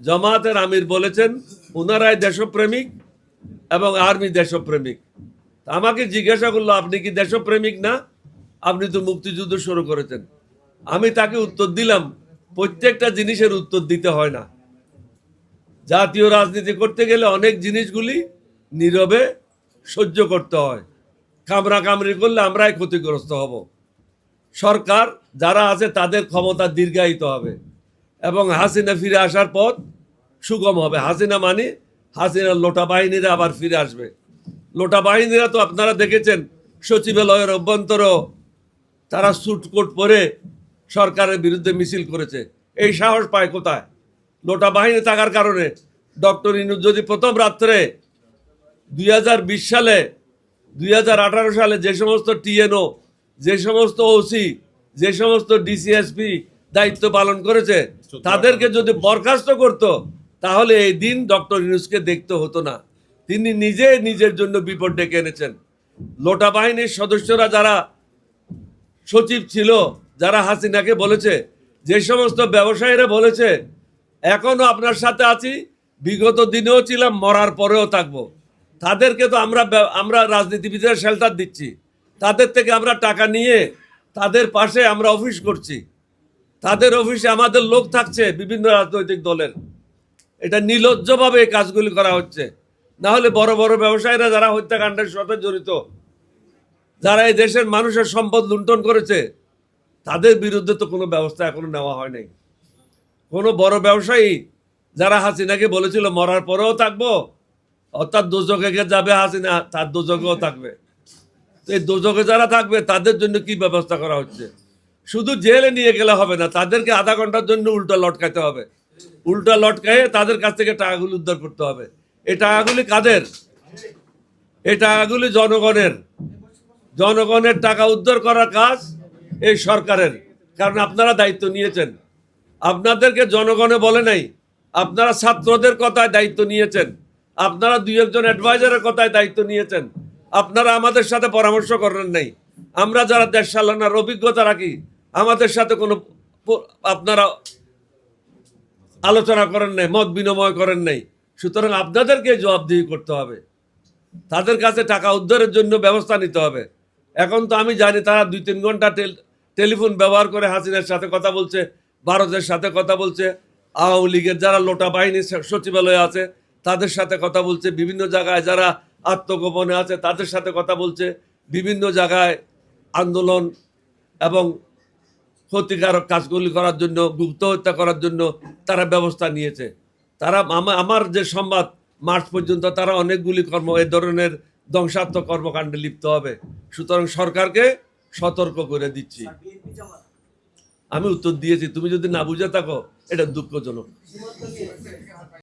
জামাতের আমির বলেছেন ওনারাই দেশপ্রেমিক এবং আর্মি দেশপ্রেমিক। আমাকে জিজ্ঞাসা করল, আপনি কি দেশপ্রেমিক না? আপনি তো মুক্তিযুদ্ধ শুরু করেছেন। আমি তাকে উত্তর দিলাম, প্রত্যেকটা জিনিসের উত্তর দিতে হয় না। জাতীয় রাজনীতি করতে গেলে অনেক জিনিসগুলি নীরবে সহ্য করতে হয়। কামরা কামড়ি করলে আমরাই ক্ষতিগ্রস্ত হব। সরকার যারা আছে তাদের ক্ষমতা দীর্ঘায়িত হবে এবং হাসিনা ফিরে আসার পথ সুগম হবে। হাসিনা মানে? হাসিনার লোটা বাহিনীরা আবার ফিরে আসবে। লোটা বাহিনীরা তো আপনারা দেখেছেন সচিবালয়ের অভ্যন্তরও তারা স্যুট কোট পরে সরকারের বিরুদ্ধে মিছিল করেছে। এই সাহস পায় কোথায়? লোটা বাহিনী থাকার কারণে। ডক্টর ইনুজ যদি প্রথম রাত্রে দুই হাজার বিশ সালে দুই হাজার আঠারো সালে যে সমস্ত টিএনও যে সমস্ত ওসি যে সমস্ত ডিসিএসপি দায়িত্ব পালন করেছে তাদেরকে যদি বরখাস্ত করত তাহলে এই দিন ডক্টর ইউনুসকে দেখতে হতো না। তিনি নিজে নিজের জন্য বিপদ ডেকে এনেছেন। লোটা বাহিনীর সদস্যরা যারা সচিব ছিল, যারা হাসিনাকে বলেছে, যে সমস্ত ব্যবসায়ীরা বলেছে, এখনও আপনার সাথে আছি, বিগত দিনেও ছিলাম, মরার পরেও থাকব। তাদেরকে তো আমরা আমরা রাজনীতিবিদের শেল্টার দিচ্ছি। তাদের থেকে আমরা টাকা নিয়ে তাদের পাশে আমরা অফিস করছি। তাদের অফিসে আমাদের লোক থাকছে বিভিন্ন রাজনৈতিক দলের। এটা নির্লজ্জভাবে এই কাজগুলি করা হচ্ছে। না হলে বড় বড় ব্যবসায়ীরা যারা হত্যাকাণ্ডের সাথে জড়িত, যারা এই দেশের মানুষের সম্পদ লুণ্ঠন করেছে, তাদের বিরুদ্ধে তো কোনো ব্যবস্থা এখনও নেওয়া হয় নাই। কোনো বড় ব্যবসায়ী যারা হাসিনাকে বলেছিল, মরার পরেও থাকব অর্থাৎ দুজকে যাবে হাসিনা, তার দুজকেও থাকবে। তো এই দুজকে যারা থাকবে, তাদের জন্য কি ব্যবস্থা করা হচ্ছে? শুধু জেলে নিয়ে গেলে হবে না, তাদেরকে আধা ঘণ্টার জন্য উল্টা লটকাতে হবে। উল্টা লটকায়ে তাদের কাছ থেকে টাকাগুলি উদ্ধার করতে হবে। এই টাকাগুলি কাদের? এই টাকাগুলি জনগণের। জনগণের টাকা উদ্ধার করার কাজ এই সরকারের। কারণ আপনারা দায়িত্ব নিয়েছেন। আপনাদেরকে জনগণে বলে নাই, আপনারা ছাত্রদের কথায় দায়িত্ব নিয়েছেন। আপনারা দুই একজন অ্যাডভাইজারের কথায় দায়িত্ব নিয়েছেন। আপনারা আমাদের সাথে পরামর্শ করেন নাই। আমরা যারা দেশ চালানোর অভিজ্ঞতা রাখি, আমাদের সাথে কোনো আপনারা আলোচনা করেন নাই, মত বিনিময় করেন নাই। সুতরাং আপনাদেরকে জবাবদিহি করতে হবে। তাদের কাছে টাকা উদ্ধারের জন্য ব্যবস্থা নিতে হবে। এখন তো আমি জানি তারা দুই তিন ঘণ্টা টেল- টেলিফোন ব্যবহার করে হাসিনার সাথে কথা বলছে, ভারতের সাথে কথা বলছে, আওয়ামী লীগের যারা লোটা বাহিনী সচিবালয়ে আছে, তাদের সাথে কথা বলছে, বিভিন্ন জায়গায় যারা আত্মগোপনে আছে, তাদের সাথে কথা বলছে, বিভিন্ন জায়গায় আন্দোলন এবং ক্ষতিকারক কাজগুলি করার জন্য, গুপ্ত হত্যা করার জন্য তারা ব্যবস্থা নিয়েছে। তারা আমার যে সংবাদ, মার্চ পর্যন্ত তারা অনেকগুলি কর্ম, এ ধরনের ধ্বংসাত্মক কর্মকাণ্ডে লিপ্ত হবে। সুতরাং সরকারকে সতর্ক করে দিচ্ছি। আমি উত্তর দিয়েছি, তুমি যদি না বুঝে থাকো, এটা দুঃখজনক।